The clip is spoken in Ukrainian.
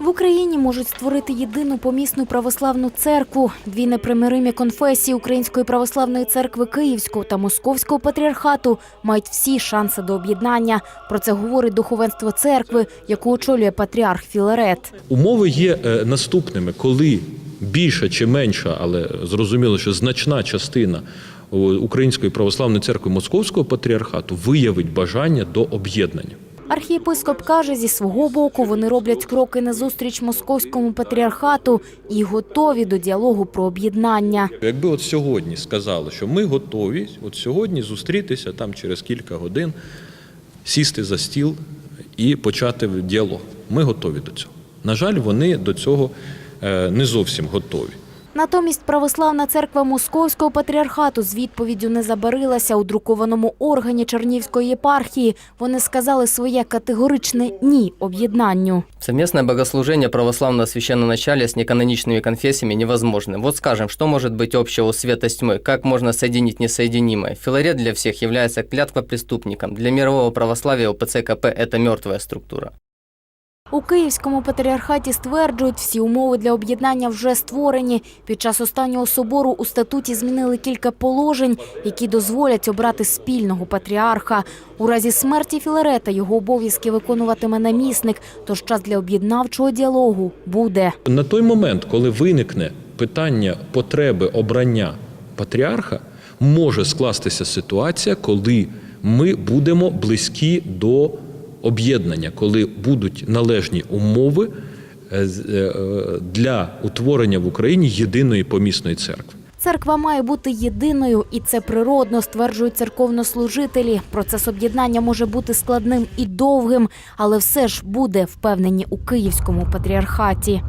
В Україні можуть створити єдину помісну православну церкву. Дві непримиримі конфесії Української православної церкви Київського та Московського патріархату мають всі шанси до об'єднання. Про це говорить духовенство церкви, яку очолює патріарх Філарет. Умови є е, наступними, коли більша чи менша, але зрозуміло, що значна частина Української православної церкви Московського патріархату виявить бажання до об'єднання. Архієпископ каже, зі свого боку вони роблять кроки назустріч московському патріархату і готові до діалогу про об'єднання. Якби от сьогодні сказали, що ми готові от сьогодні зустрітися там через кілька годин, сісти за стіл і почати діалог. Ми готові до цього. На жаль, вони до цього е, не зовсім готові. Натомість православна церква Московського патріархату з відповіддю не забарилася у друкованому органі Чернівської єпархії. Вони сказали своє категоричне ні об'єднанню. Совместное богослужение православного священноначалия с неканоничными конфессиями невозможно. Вот скажем, что может быть общего у света с тьмой? Как можно соединить несоединимое? Филарет для всех является клятвопреступником. Для мирового православия УПЦ КП – это мертвая структура. У Київському патріархаті стверджують, всі умови для об'єднання вже створені. Під час останнього собору у статуті змінили кілька положень, які дозволять обрати спільного патріарха. У разі смерті Філарета його обов'язки виконуватиме намісник, тож час для об'єднавчого діалогу буде. На той момент, коли виникне питання потреби обрання патріарха, може скластися ситуація, коли ми будемо близькі до об'єднання, коли будуть належні умови е, з- е, для утворення в Україні єдиної помісної церкви. Церква має бути єдиною, і це природно, стверджують церковнослужителі. Процес об'єднання може бути складним і довгим, але все ж буде впевнені у Київському патріархаті.